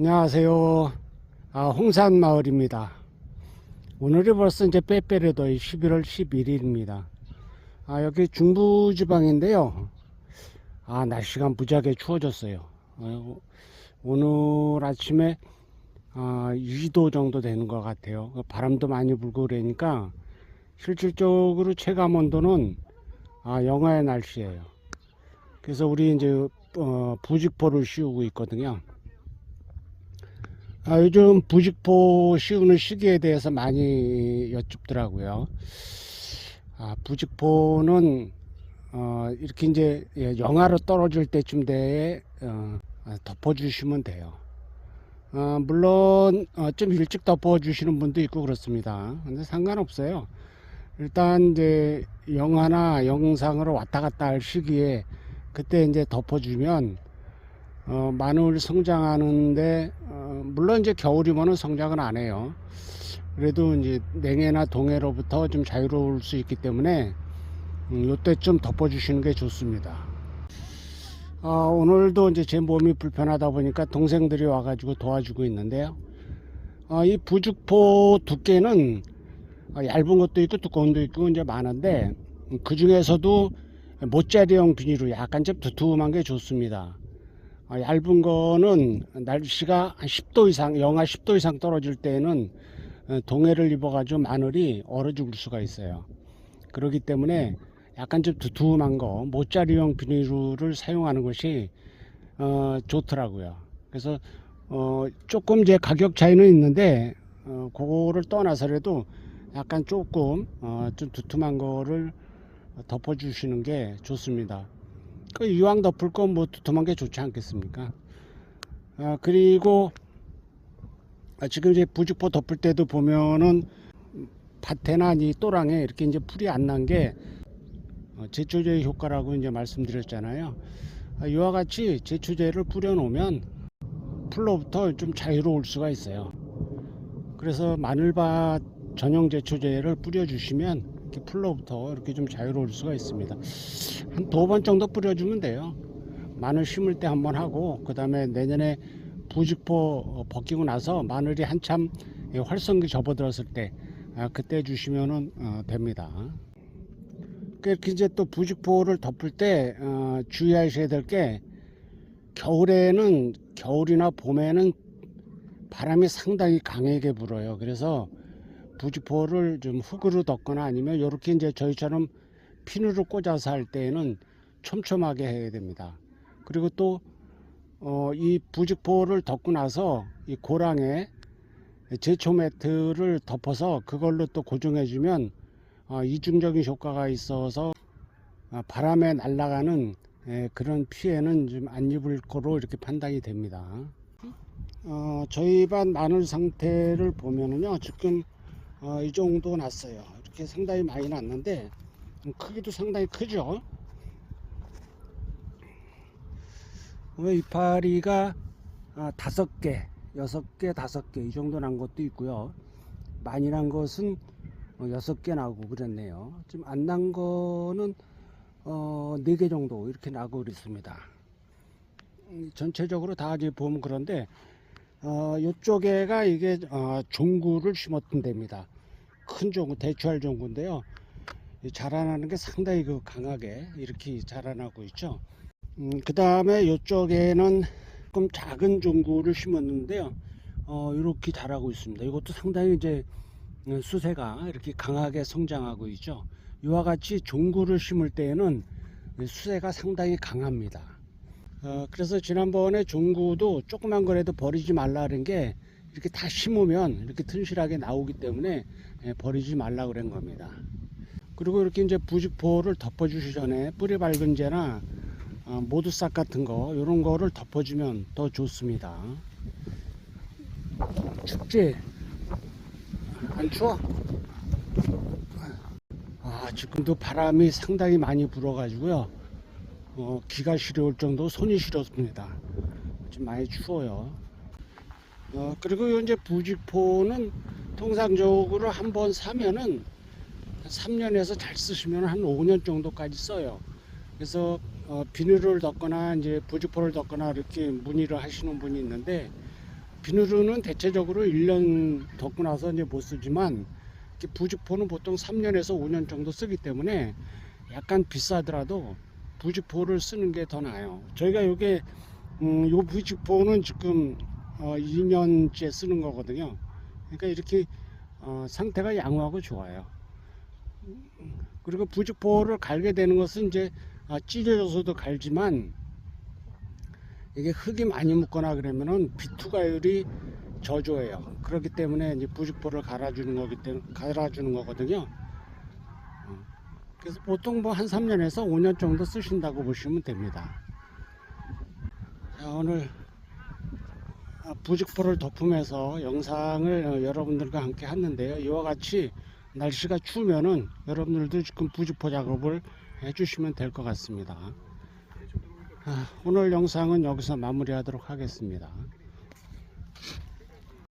안녕하세요. 아, 홍산 마을입니다. 오늘이 벌써 이제 빼빼레도 11월 11일입니다. 아, 여기 중부지방인데요. 아, 날씨가 무지하게 추워졌어요. 어, 오늘 아침에 아, 2도 정도 되는 것 같아요. 바람도 많이 불고 그러니까 실질적으로 체감 온도는 아, 영하의 날씨예요. 그래서 우리 이제 어, 부직포를 씌우고 있거든요. 아, 요즘 부직포 씌우는 시기에 대해서 많이 여쭙더라고요. 아, 부직포는 어, 이렇게 이제 예, 영하로 떨어질 때쯤 돼에 어, 아, 덮어주시면 돼요. 어, 물론 어, 좀 일찍 덮어주시는 분도 있고 그렇습니다. 근데 상관없어요. 일단 이제 영하나 영상으로 왔다 갔다 할 시기에 그때 이제 덮어주면 어, 마늘 성장하는데 어, 물론 이제 겨울이면은 성장은 안 해요. 그래도 이제 냉해나 동해로부터 좀 자유로울 수 있기 때문에 음, 요때쯤 덮어주시는 게 좋습니다. 어, 오늘도 이제 제 몸이 불편하다 보니까 동생들이 와가지고 도와주고 있는데요. 어, 이 부죽포 두께는 어, 얇은 것도 있고 두꺼운 것도 있고 이제 많은데 그 중에서도 모짜리형 비닐로 약간 좀 두툼한 게 좋습니다. 어, 얇은 거는 날씨가 한 10도 이상, 영하 10도 이상 떨어질 때는 어, 동해를 입어가지고 마늘이 얼어 죽을 수가 있어요. 그렇기 때문에 약간 좀 두툼한 거, 모짜리형 비닐을 사용하는 것이 어, 좋더라고요. 그래서 어, 조금 이제 가격 차이는 있는데 어, 그거를 떠나서라도 약간 조금 어, 좀 두툼한 거를 덮어주시는 게 좋습니다. 그 이왕 덮을 건뭐 두툼한 게 좋지 않겠습니까? 아, 그리고 아, 지금 이제 부직포 덮을 때도 보면은 밭에나 이 또랑에 이렇게 이제 풀이 안 난게 어, 제초제 효과라고 이제 말씀드렸잖아요. 아, 이와 같이 제초제를 뿌려놓으면 풀로부터 좀 자유로울 수가 있어요. 그래서 마늘밭 전용 제초제를 뿌려주시면 이렇게 풀로부터 이렇게 좀 자유로울 수가 있습니다. 한 두 번 정도 뿌려주면 돼요. 마늘 심을 때 한 번 하고 그 다음에 내년에 부직포 어, 벗기고 나서 마늘이 한참 예, 활성기 접어들었을 때 아, 그때 주시면은 어, 됩니다. 이렇게 이제 또 부직포를 덮을 때 어, 주의하셔야 될 게 겨울에는 겨울이나 봄에는 바람이 상당히 강하게 불어요. 그래서 부직포를 좀 흙으로 덮거나 아니면 이렇게 이제 저희처럼 피누로 꽂아서 할 때에는 촘촘하게 해야 됩니다. 그리고 또, 어, 이 부직포를 덮고 나서 이 고랑에 제초 매트를 덮어서 그걸로 또 고정해주면 어, 이중적인 효과가 있어서 아, 바람에 날아가는 예, 그런 피해는 좀 안 입을 거로 이렇게 판단이 됩니다. 어, 저희 반 마늘 상태를 보면은요, 지금 어, 이 정도 났어요. 이렇게 상당히 많이 났는데 음, 크기도 상당히 크죠. 왜 이파리가 아, 다섯 개, 여섯 개, 다섯 개 이 정도 난 것도 있고요. 많이 난 것은 어, 여섯 개 나고 그랬네요. 지금 안난 거는 어, 네개 정도 이렇게 나고 그랬습니다. 음, 전체적으로 다 이제 보면 그런데 어, 요쪽에가 이게 어, 종구를 심었던 데입니다. 큰 종구, 대추알 종구인데요. 이 자라나는 게 상당히 그 강하게 이렇게 자라나고 있죠. 음, 그 다음에 요쪽에는 조금 작은 종구를 심었는데요. 어, 이렇게 자라고 있습니다. 이것도 상당히 이제 어, 수세가 이렇게 강하게 성장하고 있죠. 이와 같이 종구를 심을 때에는 수세가 상당히 강합니다. 어, 그래서 지난번에 종구도 조그만 거라도 버리지 말라는 게 이렇게 다 심으면 이렇게 튼실하게 나오기 때문에 예, 버리지 말라 그런 겁니다. 그리고 이렇게 이제 부직포를 덮어주기 전에 뿌리 밝은제나 어, 모두싹 같은 거 이런 거를 덮어주면 더 좋습니다. 춥지? 안 추워? 아 지금도 바람이 상당히 많이 불어가지고요. 어, 기가 시려울 정도 손이 시렵습니다. 지금 많이 추워요. 어, 그리고 이제 부직포는 통상적으로 한 번 사면은 3년에서 잘 쓰시면 한 5년 정도까지 써요. 그래서 어, 비닐을 덮거나 이제 부직포를 덮거나 이렇게 문의를 하시는 분이 있는데 비누르는 대체적으로 1년 덮고 나서 이제 못 쓰지만 부직포는 보통 3년에서 5년 정도 쓰기 때문에 약간 비싸더라도 부직포를 쓰는 게 더 나아요. 저희가 요게 음, 요 부직포는 지금 어, 2년째 쓰는 거거든요. 그러니까 이렇게 어, 상태가 양호하고 좋아요. 그리고 부직포를 갈게 되는 것은 이제 아, 찢어져서도 갈지만 이게 흙이 많이 묻거나 그러면은 비투가율이 저조해요. 그렇기 때문에 이제 부직포를 갈아주는 거기 때문에 갈아주는 거거든요. 어, 그래서 보통 뭐 한 3년에서 5년 정도 쓰신다고 보시면 됩니다. 자, 오늘 아, 부직포를 덮으면서 영상을 어, 여러분들과 함께 했는데요. 이와 같이 날씨가 추우면은 여러분들도 지금 부직포 작업을 해주시면 될 것 같습니다. 아, 오늘 영상은 여기서 마무리하도록 하겠습니다.